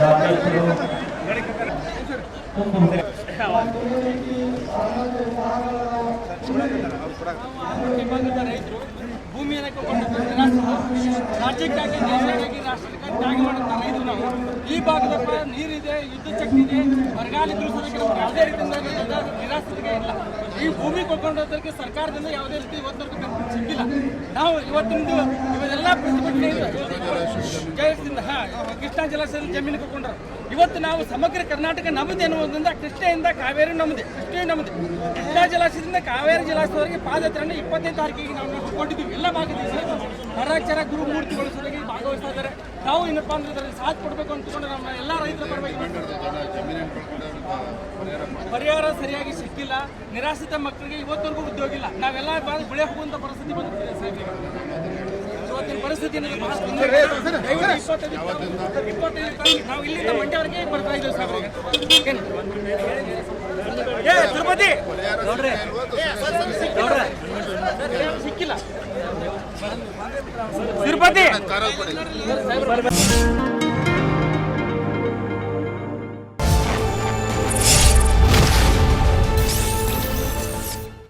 ರೈತರು ಭೂಮಿಯನ್ನು. ರಾಜ್ಯಕ್ಕಾಗಿ ದೇಶಕ್ಕಾಗಿ ರಾಷ್ಟ್ರಕ್ಕಾಗಿ ರೈತರು ನಾವು ಈ ಭಾಗದ ಪರ ನೀರಿದೆ ಯುದ್ಧ ಶಕ್ತಿ ಇದೆ ಬರಗಾಲ ಸಹ ಯಾವುದೇ ರೀತಿಯಿಂದ ನಿರಾಶ್ರಿತರಿಗೆ ಇಲ್ಲ ಈ ಭೂಮಿ ಕೊಂಡ್ಕೊಂಡೋದಕ್ಕೆ ಸರ್ಕಾರದಿಂದ ಯಾವುದೇ ರೀತಿ ಇವತ್ತವರೆಗೂ ಸಿಕ್ಕಿಲ್ಲ ನಾವು ಇವತ್ತಿನ ಇವೆಲ್ಲ ಪ್ರತಿಭಟನೆ ಕೃಷ್ಣಾ ಜಲಾಶಯದ ಜಮೀನು ಕೊಟ್ಕೊಂಡ್ರು ಇವತ್ತು ನಾವು ಸಮಗ್ರ ಕರ್ನಾಟಕ ನಮ್ಮದೇ ಎನ್ನುವುದರಿಂದ ಕೃಷ್ಣೆಯಿಂದ ಕಾವೇರಿ ನಮ್ಮದೇ ಕೃಷ್ಣೆ ನಮ್ಮದೇ ಕೃಷ್ಣಾ ಜಲಾಶಯದಿಂದ ಕಾವೇರಿ ಜಲಾಶಯದವರೆಗೆ ಪಾದಯಾತ್ರೆಯನ್ನು ಇಪ್ಪತ್ತೈದು ತಾರೀಕಿಗೆ ನಾವು ಕೊಟ್ಟಿದ್ದೀವಿ ಎಲ್ಲ ಭಾಗದಲ್ಲಿ ಹರಾಚರ ಗುರು ಮೂರ್ತಿಗಳು ಸಲುವಾಗಿ ಭಾಗವಹಿಸ್ತಾ ಇದ್ದಾರೆ. ನಾವು ಏನಪ್ಪಾ ಅಂದ್ರೆ ಇದರಲ್ಲಿ ಸಾಥ್ ಕೊಡಬೇಕು ಅಂತಕೊಂಡು ನಮ್ಮ ಎಲ್ಲ ರೈತರ ಪರವಾಗಿ ಪರಿಹಾರ ಸರಿಯಾಗಿ ಸಿಕ್ಕಿಲ್ಲ. ನಿರಾಶ್ರಿತ ಮಕ್ಕಳಿಗೆ ಇವತ್ತವರೆಗೂ ಉದ್ಯೋಗ ಇಲ್ಲ. ನಾವೆಲ್ಲ ಬೆಳೆ ಹೋಗುವಂತ ಪರಿಸ್ಥಿತಿ ಬಂದಿದೆ ಸಾಹೇಬ್ರೆ. ಇವತ್ತಿನ ಪರಿಸ್ಥಿತಿ ನಾವು ಇಲ್ಲಿಂದ ಮಂಡ್ಯವರೆಗೆ ಬರ್ತಾ ಇದ್ದೇವೆ? ಏ ತಿರುಪತಿ! ಸಿಕ್ಕಿಲ್ಲ. ತಿರುಪತಿ!